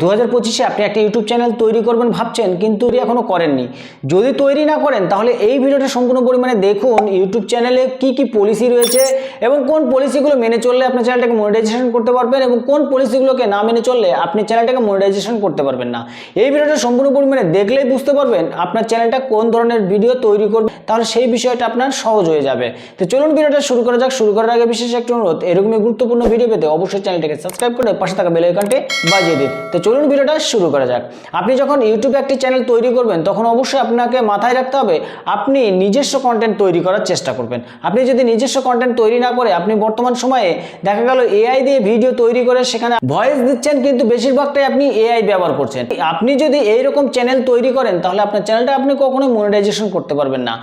দু হাজার পঁচিশে আপনি একটা ইউটিউব চ্যানেল তৈরি করবেন ভাবছেন, কিন্তু এখনও করেননি। যদি তৈরি না করেন, তাহলে এই ভিডিওটা সম্পূর্ণ পরিমাণে দেখুন, ইউটিউব চ্যানেলে কি কি পলিসি রয়েছে এবং কোন পলিসিগুলো মেনে চললে আপনি চ্যানেলটাকে মনিটাইজেশন করতে পারবেন এবং কোন পলিসিগুলোকে না মেনে চললে আপনি চ্যানেলটাকে মনিটাইজেশন করতে পারবেন না। এই ভিডিওটা সম্পূর্ণ পরিমাণে দেখলেই বুঝতে পারবেন আপনার চ্যানেলটা কোন ধরনের ভিডিও তৈরি করবে, তাহলে সেই বিষয়টা আপনার সহজ হয়ে যাবে। তো চলুন ভিডিওটা শুরু করা যাক। শুরু করার আগে বিশেষ একটা অনুরোধ, এরকমই গুরুত্বপূর্ণ ভিডিও পেতে অবশ্যই চ্যানেলটাকে সাবস্ক্রাইব করে পাশে থাকা বেল আইকনটি বাজিয়ে দিন। তো চলুন ভিডিওটা শুরু করা যাক। আপনি যখন ইউটিউবে একটি চ্যানেল তৈরি করবেন, তখন অবশ্যই আপনাকে মাথায় রাখতে হবে, আপনি নিজস্ব কন্টেন্ট তৈরি করার চেষ্টা করবেন। আপনি যদি নিজস্ব কন্টেন্ট তৈরি না করে, আপনি বর্তমান সময়ে দেখা গেল এআই দিয়ে ভিডিও তৈরি করে সেখানে ভয়েস দিচ্ছেন, কিন্তু বেশিরভাগটাই আপনি এআই ব্যবহার করছেন। আপনি যদি এইরকম চ্যানেল তৈরি করেন, তাহলে আপনার চ্যানেলটা আপনি কখনোই মনিটাইজেশন করতে পারবেন না।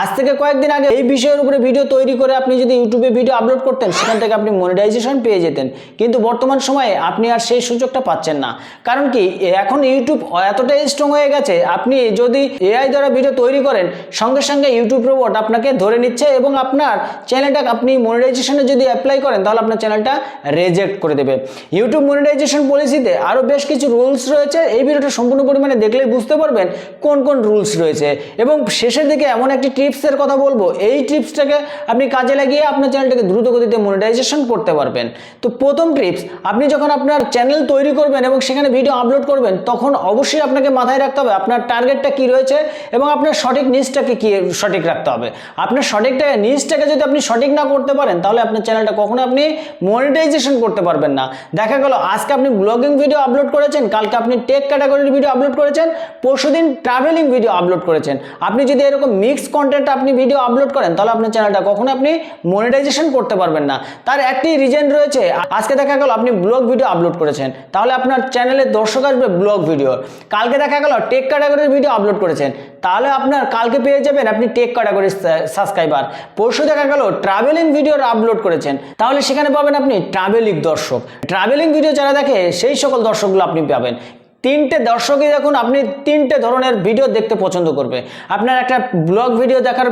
আজ থেকে কয়েকদিন আগে এই বিষয়ের উপরে ভিডিও তৈরি করে আপনি যদি ইউটিউবে ভিডিও আপলোড করতেন, সেখান থেকে আপনি মনিটাইজেশন পেয়ে যেতেন। কিন্তু বর্তমান সময়ে আপনি আর সেই সুযোগটা পাচ্ছেন না। কারণ কি, এখন ইউটিউব এতটাই স্ট্রং হয়ে গেছে, আপনি যদি এআই দ্বারা ভিডিও তৈরি করেন, সঙ্গে সঙ্গে ইউটিউব রোবট আপনাকে ধরে নিচ্ছে এবং আপনার চ্যানেলটা আপনি মনিটাইজেশনে যদি অ্যাপ্লাই করেন, তাহলে আপনার চ্যানেলটা রেজেক্ট করে দেবে। ইউটিউব মনিটাইজেশন পলিসিতে আরও বেশ কিছু রুলস রয়েছে, এই ভিডিওটা সম্পূর্ণ পরিমাণে দেখলেই বুঝতে পারবেন কোন কোন রুলস রয়েছে। এবং শেষের দিকে এমন একটি টিপসের কথা বলব, এই টিপসটাকে আপনি কাজে লাগিয়ে আপনার চ্যানেলটাকে দ্রুত গতিতে মনিটাইজেশন করতে পারবেন। তো প্রথম টিপস আপনি যখন আপনার চ্যানেল তৈরি করবেন এবং সেখানে ভিডিও আপলোড করবেন, তখন অবশ্যই আপনাকে মাথায় রাখতে হবে আপনার টার্গেটটা কি রয়েছে এবং আপনার সঠিক নিজটাকে কি সঠিক রাখতে হবে। আপনার সঠিকটা নিজটাকে যদি আপনি সঠিক না করতে পারেন, তাহলে আপনার চ্যানেলটা কখনো আপনি মনিটাইজেশন করতে পারবেন না। দেখা গেল, আজকে আপনি ব্লগিং ভিডিও আপলোড করেছেন, কালকে আপনি টেক ক্যাটাগরির ভিডিও আপলোড করেছেন, পরশুদিন ট্রাভেলিং ভিডিও আপলোড করেছেন। আপনি যদি এরকম মিক্স কন্টেন্ট আপনি ভিডিও আপলোড করেন, তাহলে আপনার চ্যানেলটা কখনো আপনি মনিটাইজেশন করতে পারবেন না। তার একটি রিজন রয়েছে, আজকে দেখা গেল, আপনি ব্লগ ভিডিও আপলোড করেছেন, তাহলে আপনার চ্যানেলে দর্শক আসবে ব্লগ ভিডিও কালকে দেখা গেল টেক ক্যাটাগরির ভিডিও আপলোড করেছেন। তাহলে আপনার কালকে পেয়ে যাবেন আপনি টেক ক্যাটাগরির সাবস্ক্রাইবার পরশু দেখা গেল ট্রাভেলিং ভিডিও আপলোড করেছেন। তাহলে সেখানে পাবেন আপনি ট্রাভেলিং দর্শক। ট্রাভেলিং ভিডিও যারা দেখে, সেই সকল দর্শকগুলো আপনি পাবেন। তিনটে দর্শকই দেখুন, আপনি তিনটে ধরনের ভিডিও দেখতে পছন্দ করবে। আপনার একটা ব্লগ ভিডিও দেখার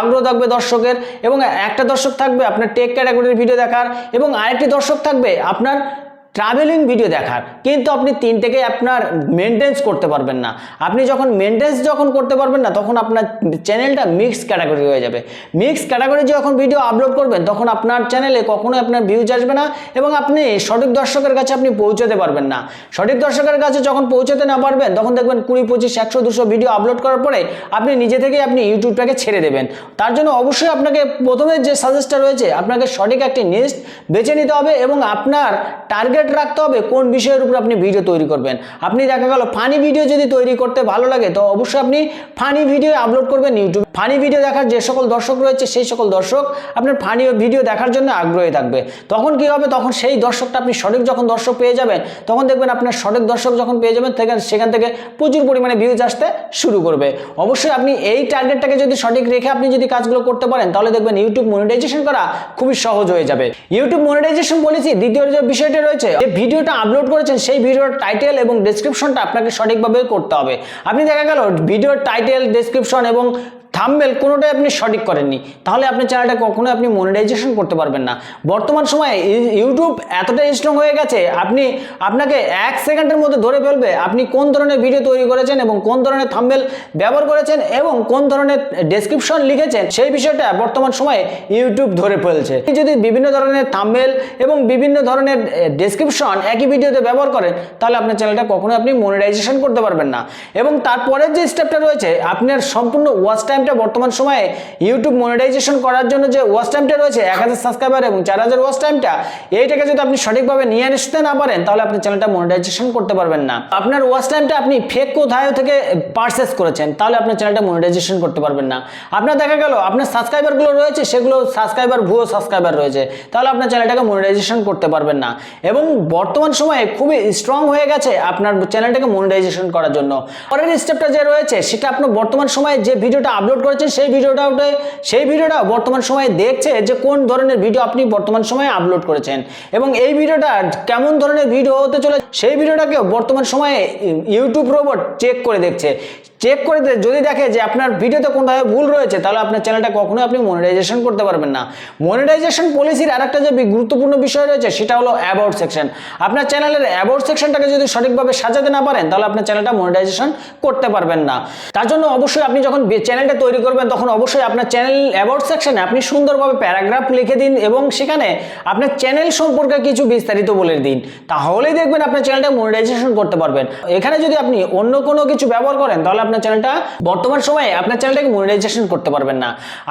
আগ্রহ থাকবে দর্শকের, এবং একটা দর্শক থাকবে আপনার টেক ক্যাটাগরির ভিডিও দেখার, এবং আরেকটি দর্শক থাকবে আপনার ট্রাভেলিং ভিডিও দেখার। কিন্তু আপনি তিনটেকে আপনার মেনটেন্স করতে পারবেন না। আপনি যখন মেনটেন্স যখন করতে পারবেন না, তখন আপনার চ্যানেলটা মিক্স ক্যাটাগরি হয়ে যাবে। মিক্স ক্যাটাগরি যখন ভিডিও আপলোড করবেন, তখন আপনার চ্যানেলে কখনোই আপনার ভিউজ আসবে না এবং আপনি সঠিক দর্শকের কাছে আপনি পৌঁছাতে পারবেন না। সঠিক দর্শকের কাছে যখন পৌঁছাতে না পারবেন, তখন দেখবেন কুড়ি, পঁচিশ, একশো, দুশো ভিডিও আপলোড করার পরে আপনি নিজে থেকেই আপনি ইউটিউবটাকে ছেড়ে দেবেন। তার জন্য অবশ্যই আপনাকে প্রথমে যে সাজেস্টটা রয়েছে, আপনাকে সঠিক একটি নিস্ট বেছে নিতে হবে এবং আপনার টার্গেট রাখতে হবে কোন বিষয়ের উপর আপনি ভিডিও তৈরি করবেন। আপনি দেখা গেল ফানি ভিডিও যদি তৈরি করতে ভালো লাগে, তো অবশ্যই আপনি ফানি ভিডিও আপলোড করবেন ইউটিউব ফানি ভিডিও দেখার যে সকল দর্শক রয়েছে, সেই সকল দর্শক আপনার ফানি ভিডিও দেখার জন্য আগ্রহী থাকবে। তখন কি হবে? তখন সেই দর্শকটা আপনি সঠিক যখন দর্শক পেয়ে যাবেন, তখন দেখবেন আপনার সঠিক দর্শক যখন পেয়ে যাবেন, সেখান থেকে প্রচুর পরিমাণে ভিউজ আসতে শুরু করবে। অবশ্যই আপনি এই টার্গেটটাকে যদি সঠিক রেখে আপনি যদি কাজগুলো করতে পারেন, তাহলে দেখবেন ইউটিউব মনিটাইজেশন করা খুবই সহজ হয়ে যাবে। ইউটিউব মনিটাইজেশন পলিসি দ্বিতীয় যে বিষয়টা রয়েছে যে ভিডিওটা আপলোড করেছেন, সেই ভিডিওর টাইটেল এবং ডেসক্রিপশনটা আপনাকে সঠিকভাবে করতে হবে। আপনি দেখা গেল, ভিডিওর টাইটেল ডেসক্রিপশন এবং থাম্বেল কোনোটাই আপনি সঠিক করেননি। তাহলে আপনার চ্যানেলটা কখনোই আপনি মনিটাইজেশন করতে পারবেন না। বর্তমান সময়ে ইউটিউব এতটাই স্ট্রং হয়ে গেছে, আপনি, আপনাকে এক সেকেন্ডের মধ্যে ধরে ফেলবে আপনি কোন ধরনের ভিডিও তৈরি করেছেন এবং কোন ধরনের থাম্বেল ব্যবহার করেছেন এবং কোন ধরনের ডেসক্রিপশন লিখেছেন, সেই বিষয়টা বর্তমান সময়ে ইউটিউব ধরে ফেলছে। যদি বিভিন্ন ধরনের থাম্বেল এবং বিভিন্ন ধরনের ডেসক্রিপশন একই ভিডিওতে ব্যবহার করেন, তাহলে আপনার চ্যানেলটা কখনোই আপনি মনিটাইজেশন করতে পারবেন না। এবং তারপরের যে স্টেপটা রয়েছে, আপনার সম্পূর্ণ ওয়াচ টাইমটা বর্তমান সময়ে ইউটিউব মনিটাইজেশন করার জন্য যে ওয়াচ টাইমটা রয়েছে, এক হাজার সাবস্ক্রাইবার এবং চার হাজার ওয়াচ টাইমটা এইটাকে যদি আপনি সঠিকভাবে নিয়ে আসতে না পারেন, তাহলে আপনি চ্যানেলটা মনিটাইজেশন করতে পারবেন না। আপনার ওয়াচ টাইমটা আপনি ফেক কোথায় থেকে পারচেস করেছেন, তাহলে আপনার চ্যানেলটা মনিটাইজেশন করতে পারবেন না। আপনার দেখা গেল, আপনার সাবস্ক্রাইবারগুলো রয়েছে, সেগুলো সাবস্ক্রাইবার ভুয়ো সাবস্ক্রাইবার রয়েছে, তাহলে আপনার চ্যানেলটাকে মনিটাইজেশন করতে পারবেন না। এবং বর্তমান সময়ে খুবই স্ট্রং হয়ে গেছে আপনার চ্যানেলটাকে মনিটাইজেশন করার জন্য। পরের স্টেপটা যে রয়েছে, সেটা আপনার বর্তমান সময়ে যে ভিডিওটা আপলোড করেছেন সেই ভিডিওটা ওটা সেই ভিডিওটা বর্তমান সময়ে দেখছে যে কোন ধরনের ভিডিও আপনি বর্তমান সময়ে আপলোড করেছেন এবং এই ভিডিওটা কেমন ধরনের ভিডিও হতে চলে সেই ভিডিওটাকেও বর্তমান সময়ে ইউটিউব রোবট চেক করে দেখছে। চেক করে যদি দেখে যে আপনার ভিডিওতে কোনভাবে ভুল রয়েছে, তাহলে আপনার চ্যানেলটা কখনোই আপনি মনিটাইজেশন করতে পারবেন না। মনিটাইজেশন পলিসির আরেকটা যে গুরুত্বপূর্ণ বিষয় রয়েছে, সেটা হলো অ্যাবাউট সেকশন আপনার চ্যানেলের অ্যাবাউট সেকশনটাকে যদি সঠিকভাবে সাজাতে না পারেন, তাহলে আপনার চ্যানেলটা মনিটাইজেশন করতে পারবেন না। তার জন্য অবশ্যই আপনি যখন চ্যানেলটা তৈরি করবেন, তখন অবশ্যই আপনার চ্যানেল অ্যাবাউট সেকশনে আপনি সুন্দরভাবে প্যারাগ্রাফ লিখে দিন এবং সেখানে আপনার চ্যানেল সম্পর্কে কিছু বিস্তারিত বলে দিন। তাহলেই দেখবেন আপনার চ্যানেলটা মনিটাইজেশন করতে পারবেন। এখানে যদি আপনি অন্য কোনো কিছু ব্যবহার করেন, তাহলে আপনার চ্যানেলটা বর্তমান সময়ে আপনার চ্যানেলটাকে মনিটাইজেশন করতে পারবেন না।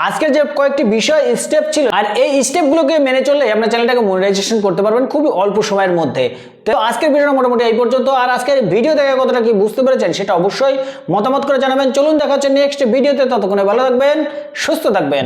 আজকের যে কয়েকটি বিষয় স্টেপ ছিল, আর এই স্টেপগুলোকে মেনে চললে আপনার চ্যানেলটাকে মনিটাইজেশন করতে পারবেন খুবই অল্প সময়ের মধ্যে। তো আজকের ভিডিওটা মোটামুটি এই পর্যন্ত, আর আজকের ভিডিও দেখে কতটা কি বুঝতে পেরেছেন সেটা অবশ্যই মতামত করে জানাবেন। চলুন, দেখা হচ্ছে নেক্সট ভিডিওতে ততক্ষণে ভালো থাকবেন, সুস্থ থাকবেন।